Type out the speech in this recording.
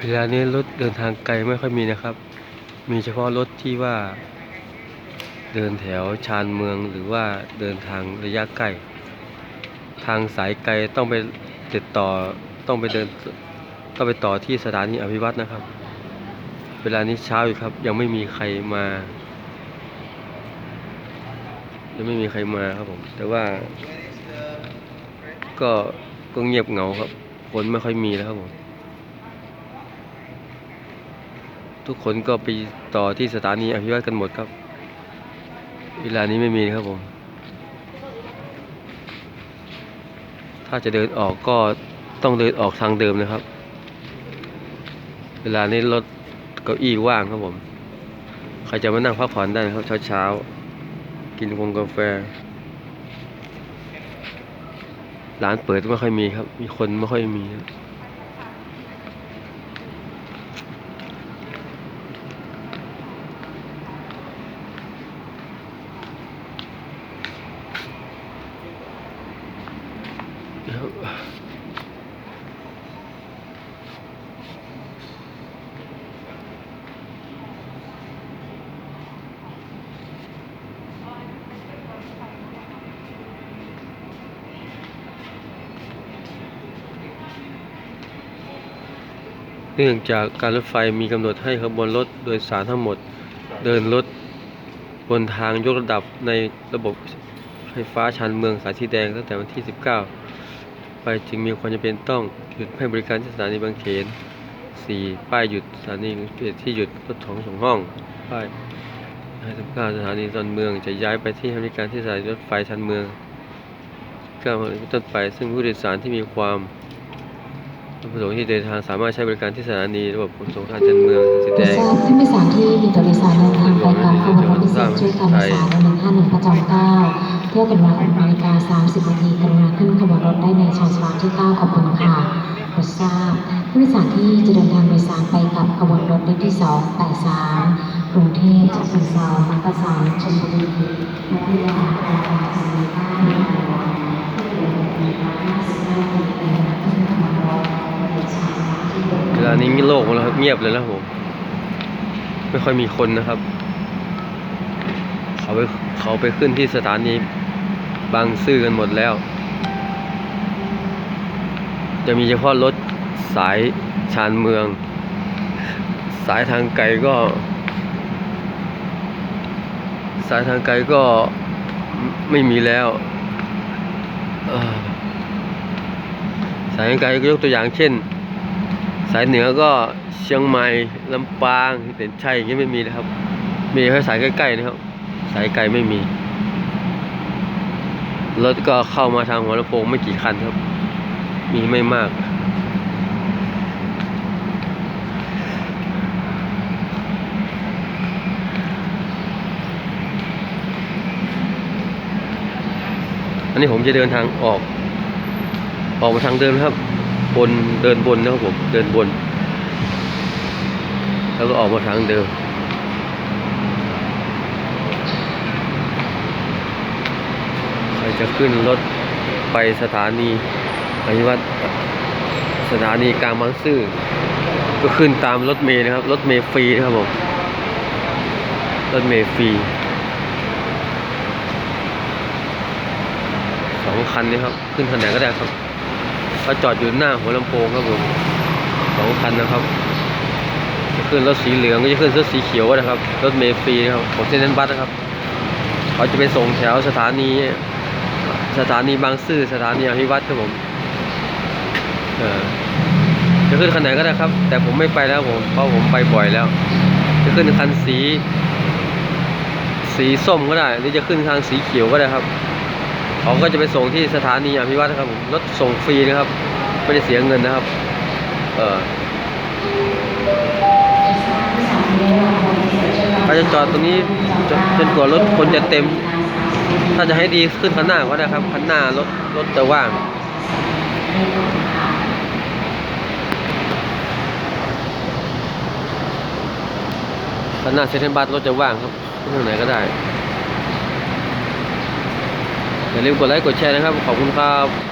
เวลานี้รถเดินทางไกลไม่ค่อยมีนะครับ มีเฉพาะรถที่ว่า เดินแถวชานเมืองหรือว่าเดินทางระยะใกล้ ทางสายไกลต้องไปติดต่อต้องไปเดินต้องไปต่อที่สถานีอภิวัตนะครับ เวลานี้เช้าอยู่ครับ ยังไม่มีใครมายังไม่มีใครมาครับผม แต่ว่า ก็ก็เงียบเหงาครับคนไม่ค่อยมีแล้วครับผม ทุกคนก็ไปต่อที่สถานีอภิวัตกันหมดครับ เวลานี้ไม่มีครับผม ถ้าจะเดินออกก็ต้องเดินออกทางเดิมนะครับ เวลานี้รถเก้าอี้ว่างครับผม ใครจะมานั่งพักผ่อนได้นะครับ เช้าๆ กินวงกาแฟ ร้านเปิดไม่ค่อยมีครับ มีคนไม่ค่อยมีครับ เนื่องจากการรถไฟมีกำหนดให้ขบวนรถโดยสารทั้งหมด เดินรถบนทางยกระดับในระบบไฟฟ้าชานเมืองสายสีแดงตั้งแต่วันที่ 19 ไปจึงมีความจำเป็นต้องหยุดให้บริการที่สถานีบางเขน 4 ป้ายหยุดสถานีที่หยุดรถของสองห้องป้าย59สถานีตอนเมืองจะย้ายไปที่ให้บริการที่สถานีรถไฟชานเมืองก้าวเป็นต้นไปซึ่งผู้โดยสารที่มีความ ประสงค์ที่เดินทางสามารถใช้บริการที่สถานีระบบขนส่งทางชานเมืองสีแดงทราบผู้สารที่มีตัวโดยสารเดินทางไปกับขบวนรถพิเศษช่วยการโดยสารหนึ่งห้าหนึ่งประจำเก้าเที่ยวเป็นเวลา6นาฬิกา30นาทีกรุณาขึ้นขบวนรถได้ในชานชาลาที่9ขอบคุณค่ะโปรดทราบผู้โดยสารที่จะเดินทางโดยสารไปกับขบวนรถเลขที่283กรุงเทพจากสุเซามักกะสันชลบุรี แล้วครับเงียบเลยนะครับผม ไม่ค่อยมีคนนะครับ เขาไปเขาไปขึ้นที่สถานีบางซื่อกันหมดแล้ว จะมีเฉพาะรถสายชานเมือง สายทางไกลก็ สายทางไกลก็ไม่มีแล้วสายทางไกลก็ยกตัวอย่างเช่น สายเหนือก็เชียงใหม่ลำปางเด่นชัยย่างไม่มีนะครับ มีแค่สายใกล้ๆนะครับ สายไกลไม่มีรถก็เข้ามาทางหัวลำโพงไม่กี่คันครับ มีไม่มากอันนี้ผมจะเดินทางออก ออกมาทางเดิมครับ บนเดินบนนะครับผมเดินบน แล้วก็ออกมาทางเดิมใครจะขึ้นรถไปสถานีอภิวัตสถานีกลางบางซื่อก็ขึ้นตามรถเมล์นะครับ รถเมล์ฟรีนะครับผมรถเมล์ฟรีสองคันนี้ครับ ขึ้นคันไหนก็ได้ครับ เขาจอดอยู่หน้าหัวลำโพงครับผมสองคันนะครับจะขึ้นรถสีเหลืองก็จะขึ้นรถสีเขียวก็ได้ครับ รถเมล์ฟรีนะครับของเซนต์บัสนะครับ เขาจะไปส่งแถวสถานี สถานีบางซื่อสถานีอภิวัตครับผมเออจะขึ้นคันไหนก็ได้ครับ แต่ผมไม่ไปแล้วผมเพราะผมไปบ่อยแล้ว จะขึ้นคันสี สีส้มก็ได้หรือจะขึ้นทางสีเขียวก็ได้ครับ เขาก็จะไปส่งที่สถานีอภิวัตครับผมรถส่งฟรีนะครับ ไม่ได้เสียเงินนะครับ เออเขาจะจอดตรงนี้จนจนกว่ารถคนจะเต็ม ถ้าจะให้ดีขึ้นคันหน้าก็ได้ครับคันหน้ารถรถจะว่างคันหน้าเซ็นทรัลบัสรถจะว่างครับขึ้นทางไหนก็ได้ อย่าลืมกดไลค์กดแชร์นะครับ ขอบคุณครับ